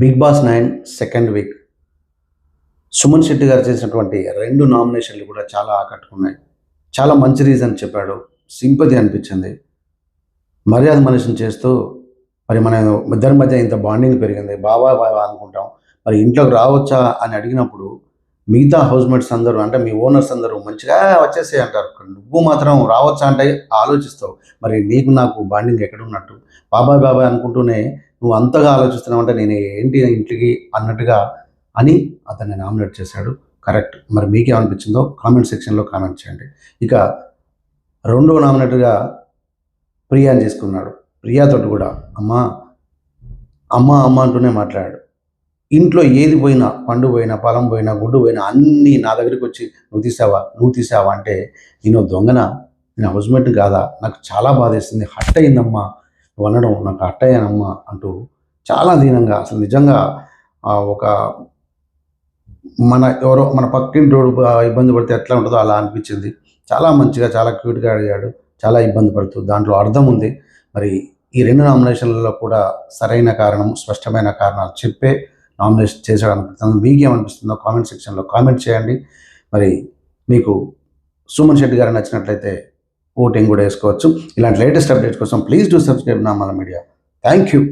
Big boss nine second week. Suman Shetty garu చేసినటువంటి రెండు నామినేషన్లు కూడా చాలా ఆకట్టుకున్నాయి. చాలా మంచి రీజన్ చెప్పాడు. సింపతి అనిపించింది. మర్యాద మనిషిని చేస్తూ మరి మన ఇద్దరి మధ్య ఇంత బాండింగ్ పెరిగింది. బాబా బాబా అనుకుంటాం. మరి ఇంట్లోకి రావచ్చా అని అడిగినప్పుడు మిగతా హౌస్మేట్స్ అందరూ అంటే మీ ఓనర్స్ అందరూ మంచిగా వచ్చేసే అంటారు. నువ్వు మాత్రం రావచ్చా అంటే ఆలోచిస్తావు. మరి నీకు నాకు బాండింగ్ ఎక్కడ ఉన్నట్టు? బాబాయ్ బాబాయ్ అనుకుంటూనే నువ్వు అంతగా ఆలోచిస్తున్నావు అంటే నేను ఏంటి ఇంటికి అన్నట్టుగా అని అతన్ని నామినేట్ చేశాడు. కరెక్ట్. మరి మీకేమనిపించిందో కామెంట్ సెక్షన్లో కామెంట్ చేయండి. ఇక రెండో నామినేట్గా ప్రియాని చేసుకున్నాడు. ప్రియాతోటి కూడా అమ్మ అమ్మ అమ్మ అంటూనే మాట్లాడాడు. ఇంట్లో ఏది పోయినా పండు పోయినా పొలం పోయినా గుడ్డు పోయినా అన్నీ నా దగ్గరికి వచ్చి నువ్వు తీసావా? నువ్వు తీసావా? అంటే నేను దొంగన? నేను హౌస్మేట్ కాదా? నాకు చాలా బాధేస్తుంది హట్ అయిందమ్మా. నువ్వు అనడం నాకు హట్ అయ్యానమ్మా అంటూ చాలా దీనంగా అసలు నిజంగా ఒక మన ఎవరో మన పక్కింటోడు ఆ, ఇబ్బంది పడితే ఎట్లా ఉంటుందో అలా అనిపించింది. చాలా మంచిగా చాలా క్యూట్గా అడిగాడు. చాలా ఇబ్బంది పడుతూ దాంట్లో అర్థం ఉంది. మరి ఈ రెండు నామినేషన్లలో కూడా సరైన కారణం స్పష్టమైన కారణాలు చెప్పే నామినేషన్ చేశాడు అనిపిస్తుంది మీకేమనిపిస్తుందో కామెంట్ సెక్షన్లో కామెంట్ చేయండి. మరి మీకు సుమన్ శెట్టి గారు నచ్చినట్లయితే ఓటింగ్ కూడా వేసుకోవచ్చు. ఇలాంటి లేటెస్ట్ అప్డేట్స్ కోసం ప్లీజ్ డూ సబ్స్క్రైబ్ నా మీడియా. Thank you.